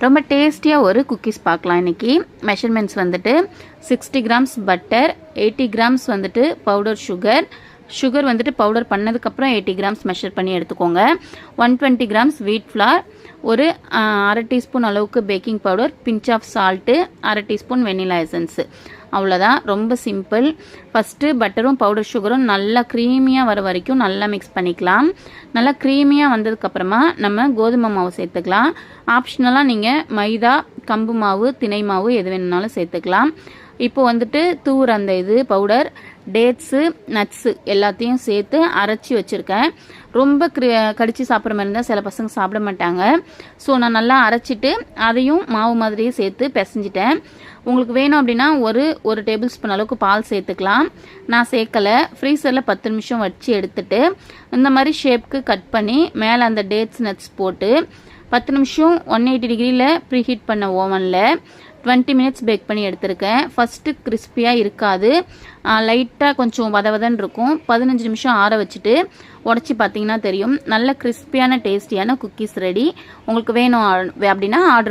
ரொம்ப டேஸ்டியாக ஒரு குக்கீஸ் பார்க்கலாம் இன்றைக்கி மெஷர்மெண்ட்ஸ் வந்துட்டு sixty grams butter eighty grams வந்துட்டு பவுடர் சுகர் சுகர் வந்துட்டு பவுடர் பண்ணதுக்கப்புறம் எயிட்டி கிராம்ஸ் மெஷர் பண்ணி எடுத்துக்கோங்க. One twenty grams wheat flour ஒரு அரை டீஸ்பூன் அளவுக்கு baking powder pinch of salt அரை டீஸ்பூன் வெனிலா எசன்ஸு அவ்வளோதான் ரொம்ப சிம்பிள் ஃபஸ்ட்டு பட்டரும் பவுடர் சுகரும் நல்லா க்ரீமியாக வர வரைக்கும் நல்லா மிக்ஸ் பண்ணிக்கலாம். நல்லா க்ரீமியாக வந்ததுக்கப்புறமா நம்ம கோதுமை மாவு சேர்த்துக்கலாம். ஆப்ஷனலாக நீங்கள் மைதா கம்பு மாவு திணை மாவு எது வேணுனாலும் சேர்த்துக்கலாம். இப்போ வந்துட்டு தூர் அந்த இது பவுடர் டேட்ஸு நட்ஸு எல்லாத்தையும் சேர்த்து அரைச்சி வச்சுருக்கேன். ரொம்ப கிரி கடிச்சு சாப்பிட்ற மாதிரி இருந்தால் சில பசங்க சாப்பிட மாட்டாங்க. ஸோ நான் நல்லா அரைச்சிட்டு அதையும் மாவு மாதிரியே சேர்த்து பிசைஞ்சிட்டேன். உங்களுக்கு வேணும் அப்படின்னா ஒரு ஒரு டேபிள் ஸ்பூன் அளவுக்கு பால் சேர்த்துக்கலாம். நான் சேர்க்கலை. ஃப்ரீசரில் பத்து நிமிஷம் வச்சு எடுத்துட்டு இந்த மாதிரி ஷேப்க்கு கட் பண்ணி மேலே அந்த டேட்ஸ் நட்ஸ் போட்டு பத்து நிமிஷம் ஒன் எயிட்டி டிகிரியில் ப்ரீஹீட் பண்ண ஓவனில் டுவெண்ட்டி மினிட்ஸ் பேக் பண்ணி எடுத்திருக்கேன். ஃபஸ்ட்டு கிறிஸ்பியாக இருக்காது. லைட்டாக கொஞ்சம் வத இருக்கும். பதினஞ்சு நிமிஷம் ஆற வச்சுட்டு உடச்சி பார்த்தீங்கன்னா தெரியும். நல்ல கிறிஸ்பியான டேஸ்டியான குக்கீஸ் ரெடி உங்களுக்கு வேணும் அப்படின்னா ஆர்டர்